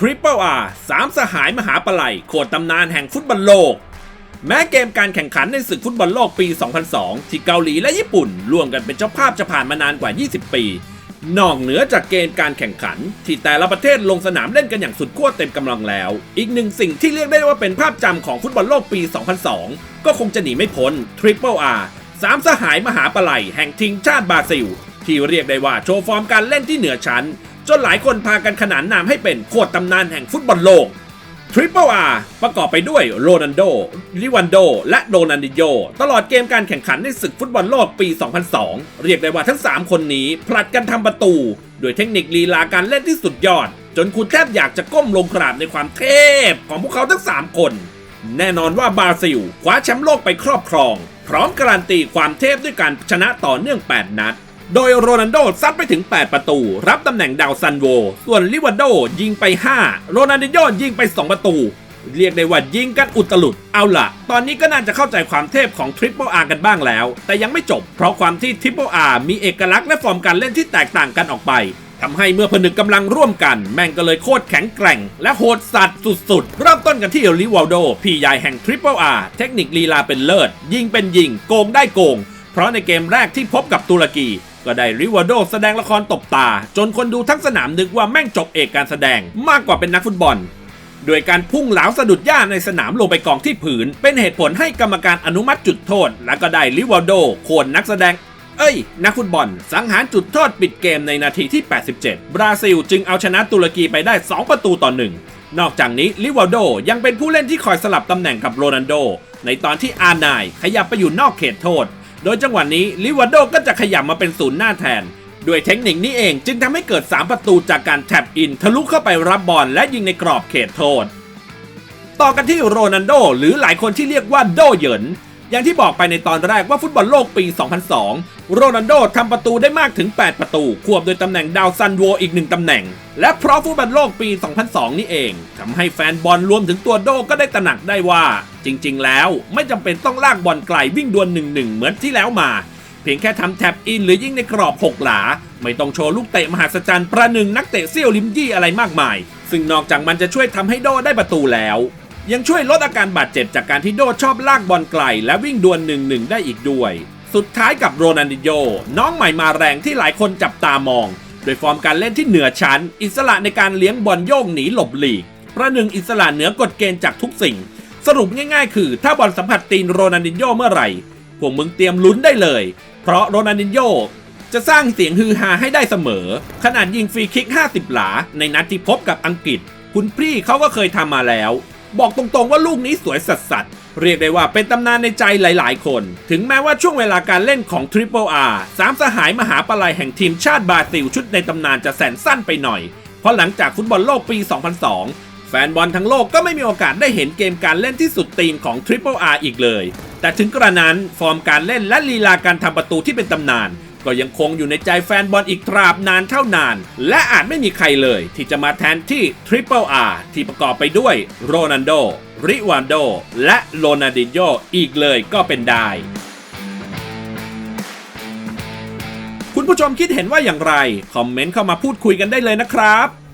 Triple R สามสหายมหาปลัยโคตรตำนานแห่งฟุตบอลโลก แม้เกมการแข่งขันในศึกฟุตบอลโลกปี 2002 ที่เกาหลีและญี่ปุ่นร่วมกันเป็นเจ้าภาพจะผ่านมานานกว่า 20 ปี นอกเหนือจากเกณฑ์การแข่งขัน ที่แต่ละประเทศลงสนามเล่นกันอย่างสุดขั้วเต็มกำลังแล้ว อีกหนึ่งสิ่งที่เรียกได้ว่าเป็นภาพจำของฟุตบอลโลกปี 2002 ก็คงจะหนีไม่พ้น Triple R สามสหายมหาปลัยแห่งทีมชาติบราซิล ที่เรียกได้ว่าโชว์ฟอร์มการเล่นที่เหนือชั้น จนหลายคนพากันขนานนามให้เป็นโคตรตำนานแห่งฟุตบอลโลก Triple R ประกอบไปด้วยโรนัลโด ลิวันโด และโรนันดิโย ตลอดเกมการแข่งขันในศึกฟุตบอลโลกปี 2002 เรียกได้ว่าทั้ง 3 คนนี้ผลัดกันทำประตู โดยเทคนิคลีลาการเล่นที่สุดยอด จนคุณแทบอยากจะก้มลงกราบในความเทพของพวกเขาทั้ง 3 คน แน่นอนว่าบราซิลคว้าแชมป์โลกไปครอบครอง พร้อมการันตีความเทพด้วยการชนะต่อเนื่อง 8 นัด โดยโรนัลโดซัดไปถึง 8 ประตู รับตำแหน่งดาวซันโว ส่วนลิวันโดยิงไป 5 โรนัลดิโยยิงไป 2 ประตู เรียกได้ว่ายิงกันอุตลุด เอาล่ะ ตอนนี้ก็น่าจะเข้าใจความเทพของ Triple R กันบ้างแล้ว แต่ยังไม่จบ เพราะความที่ Triple R มีเอกลักษณ์และฟอร์มการเล่นที่แตกต่างกันออกไปทำให้เมื่อผนึกกำลังร่วมกัน แม่งก็เลยโคตรแข็งแกร่ง และโหดสัตว์สุดๆ เริ่มต้นกันที่ลิวาลโด พี่ใหญ่แห่ง Triple R เทคนิคลีลาเป็นเลิศ ยิงเป็นยิง โกงได้โกง เพราะในเกมแรกที่พบกับตุรกี ก็ได้ริวาโดแสดงละครตบตา จนคนดูทั้งสนามนึกว่าแม่งจบเอกการแสดงมากกว่าเป็นนักฟุตบอลโดยการพุ่งเหลาสะดุดหญ้าในสนามลงไปกองที่ผืน เป็นเหตุผลให้กรรมการอนุมัติจุดโทษ และก็ได้ลิวาโดโคนนักแสดง เอ้ย นักฟุตบอล สังหารจุดโทษปิดเกมในนาทีที่ 87 บราซิลจึงเอาชนะตุรกีไปได้ 2 ประตูต่อหนึ่งนอกจากนี้ลิวาโดยังเป็นผู้เล่นที่คอยสลับตำแหน่งกับโรนัลโด ในตอนที่อาร์นายขยับไปอยู่นอกเขตโทษ โดยจังหวะนี้ลิวาโดก็จะขยับมาเป็นศูนย์หน้าแทน ด้วยเทคนิคนี้เองจึงทำให้เกิด 3 ประตูจากการแท็บอิน ทะลุเข้าไปรับบอลและยิงในกรอบเขตโทษ ต่อกันที่โรนันโดหรือหลายคนที่เรียกว่าโดเหยิน อย่างที่บอกไปในตอนแรกว่าฟุตบอลโลกปี 2002 โรนัลโดทำประตูได้มากถึง 8 ประตู ควบโดยตำแหน่งดาวซันโวอีกหนึ่งตำแหน่ง และเพราะฟุตบอลโลกปี 2002 นี่เองทำให้แฟนบอลรวมถึงตัวโดก็ได้ตระหนักได้ว่า จริง ๆ แล้วไม่จำเป็นต้องลากบอลไกลวิ่งดวล1 1เหมือนที่แล้วมา เพียงแค่ทำแท็บอินหรือยิงในกรอบ6หลา ไม่ต้องโชว์ลูกเตะมหัศจรรย์ประหนึ่งนักเตะเซี่ยวลิมยี่อะไรมากมาย ซึ่งนอกจากมันจะช่วยทำให้โดได้ประตูแล้ว ยังช่วยลดอาการบาดเจ็บจากการที่โดชอบลากบอลไกล และวิ่งดวล1 1ได้อีกด้วย สุดท้ายกับโรนันดิโยน้องใหม่มาแรงที่หลายคนจับตามอง โดยฟอร์มการเล่นที่เหนือชั้น อิสระในการเลี้ยงบอลโยกหนีหลบหลีกประหนึ่งอิสระเหนือกฎเกณฑ์จากทุกสิ่ง สรุปง่ายๆ คือ ถ้าบอลสัมผัสตีนโรนันดิโยเมื่อไหร่พวกมึงเตรียมลุ้นได้เลย เพราะโรนันดิโยจะสร้างเสียงฮือฮาให้ได้เสมอ ขนาดยิงฟรีคิก 50 หลา ในนัดที่พบกับอังกฤษ คุณพี่เขาก็เคยทำมาแล้ว บอกตรงๆว่าลูกนี้สวยสัสสัสเรียกได้ว่าเป็นตำนานในใจหลายๆคน ถึงแม้ว่าช่วงเวลาการเล่นของ Triple R สามสหายมหาปลัยแห่งทีมชาติบราซิลชุดในตำนานจะแสนสั้นไปหน่อย เพราะหลังจากฟุตบอลโลกปี 2002 แฟนบอลทั้งโลกก็ไม่มีโอกาสได้เห็นเกมการเล่นที่สุดตีนของ Triple R อีกเลย แต่ถึงกระนั้นฟอร์มการเล่นและลีลาการทำประตูที่เป็นตำนาน ก็ยังคงอยู่ในใจแฟนบอลอีกตราบนานเท่านาน และอาจไม่มีใครเลยที่จะมาแทนที่ Triple R ที่ประกอบไปด้วยโรนัลโด ริวานโด และโรนัลดินโยอีกเลยก็เป็นได้คุณผู้ชมคิดเห็นว่าอย่างไร คอมเมนต์เข้ามาพูดคุยกันได้เลยนะครับ